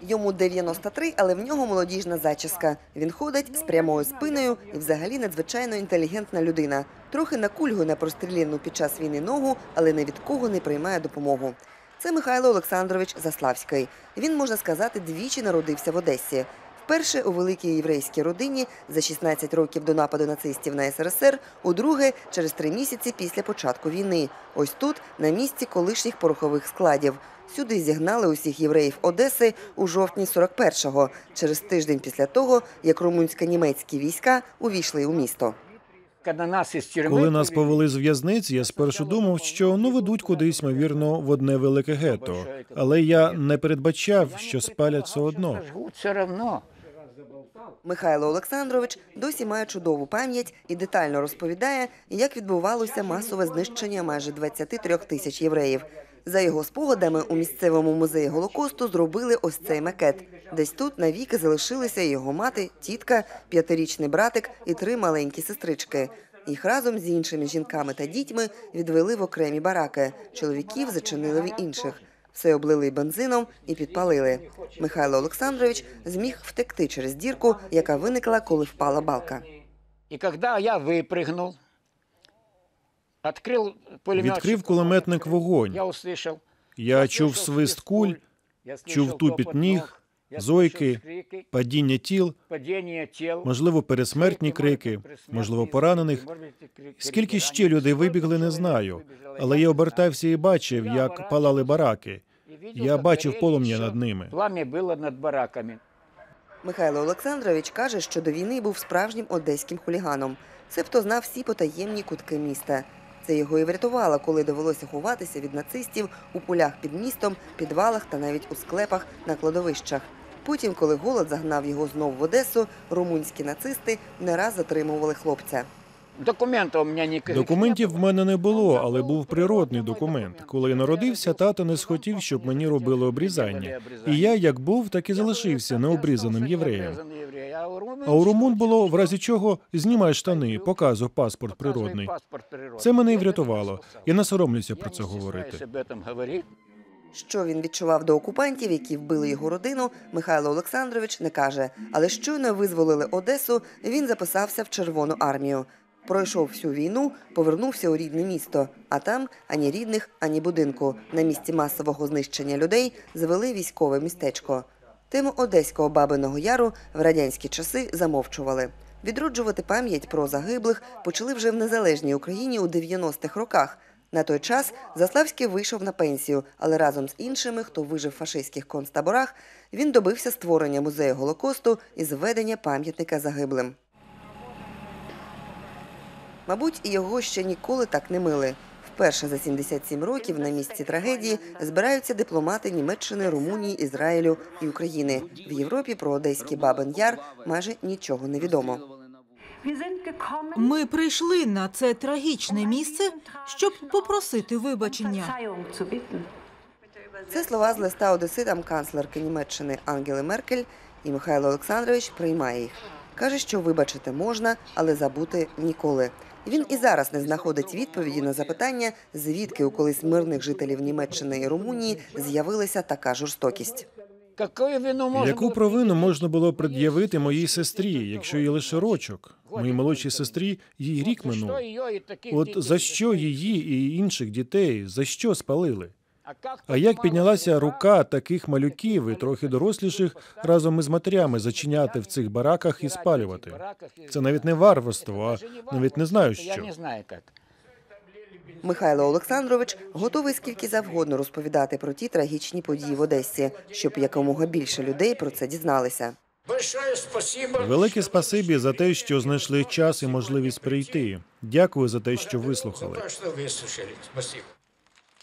Йому 93, але в нього молодіжна зачіска. Він ходить з прямою спиною і взагалі надзвичайно інтелігентна людина. Трохи накульгує на простріляну під час війни ногу, але ні від кого не приймає допомогу. Це Михайло Олександрович Заславський. Він, можна сказати, двічі народився в Одесі. Вперше у великій єврейській родині за 16 років до нападу нацистів на СРСР, удруге через три місяці після початку війни. Ось тут, на місці колишніх порохових складів. Сюди зігнали усіх євреїв Одеси у жовтні 41-го, через тиждень після того, як румунсько-німецькі війська увійшли у місто. Коли нас повели з в'язниці, я спершу думав, що ну ведуть кудись, ймовірно, в одне велике гетто. Але я не передбачав, що спалять все одно. Михайло Олександрович досі має чудову пам'ять і детально розповідає, як відбувалося масове знищення майже 23 тисяч євреїв. За його спогадами у місцевому музеї Голокосту зробили ось цей макет. Десь тут навіки залишилися його мати, тітка, п'ятирічний братик і три маленькі сестрички. Їх разом з іншими жінками та дітьми відвели в окремі бараки. Чоловіків зачинили в інших. Все облили бензином і підпалили. Михайло Олександрович зміг втекти через дірку, яка виникла, коли впала балка. І коли я випригнув, відкрив кулеметник вогонь. Я чув свист куль, чув тупіт ніг, зойки, падіння тіл, можливо, пересмертні крики, можливо, поранених. Скільки ще людей вибігли, не знаю. Але я обертався і бачив, як палали бараки. Я бачив полум'я над ними. Пламя було над бараками. Михайло Олександрович каже, що до війни був справжнім одеським хуліганом. Себто знав всі потаємні кутки міста. Це його і врятувало, коли довелося ховатися від нацистів у полях під містом, підвалах та навіть у склепах на кладовищах. Потім, коли голод загнав його знов в Одесу, румунські нацисти не раз затримували хлопця. Документів в мене не було, але був природний документ. Коли я народився, тато не схотів, щоб мені робили обрізання. І я як був, так і залишився необрізаним євреєм. А у румун було в разі чого знімай штани, показуй паспорт природний. Це мене і врятувало. Я не соромлюся про це говорити. Що він відчував до окупантів, які вбили його родину, Михайло Олександрович не каже. Але щойно визволили Одесу, він записався в Червону армію. Пройшов всю війну, повернувся у рідне місто, а там ані рідних, ані будинку. На місці масового знищення людей звели військове містечко. Тему Одеського бабиного яру в радянські часи замовчували. Відроджувати пам'ять про загиблих почали вже в незалежній Україні у 90-х роках. На той час Заславський вийшов на пенсію, але разом з іншими, хто вижив в фашистських концтаборах, він добився створення музею Голокосту і зведення пам'ятника загиблим. Мабуть, і його ще ніколи так не мили. Вперше за 77 років на місці трагедії збираються дипломати Німеччини, Румунії, Ізраїлю і України. В Європі про одеський Бабин Яр майже нічого не відомо. Ми прийшли на це трагічне місце, щоб попросити вибачення. Це слова з листа одеситам канцлерки Німеччини Ангели Меркель, і Михайло Олександрович приймає їх. Каже, що вибачити можна, але забути ніколи. Він і зараз не знаходить відповіді на запитання, звідки у колись мирних жителів Німеччини і Румунії з'явилася така жорстокість. Яку провину можна було пред'явити моїй сестрі, якщо їй лише рочок? Моїй молодшій сестрі їй рік минув. От за що її і інших дітей, за що спалили? А як піднялася рука таких малюків і трохи доросліших разом із матерями зачиняти в цих бараках і спалювати? Це навіть не варварство, а навіть не знаю що. Михайло Олександрович готовий скільки завгодно розповідати про ті трагічні події в Одесі, щоб якомога більше людей про це дізналися. Велике спасибі за те, що знайшли час і можливість прийти. Дякую за те, що вислухали.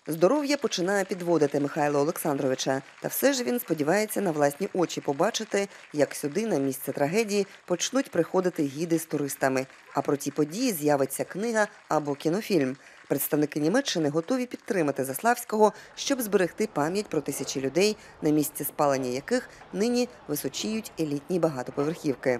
Здоров'я починає підводити Михайла Олександровича, та все ж він сподівається на власні очі побачити, як сюди, на місце трагедії, почнуть приходити гіди з туристами. А про ті події з'явиться книга або кінофільм. Представники Німеччини готові підтримати Заславського, щоб зберегти пам'ять про тисячі людей, на місці спалення яких нині височіють елітні багатоповерхівки.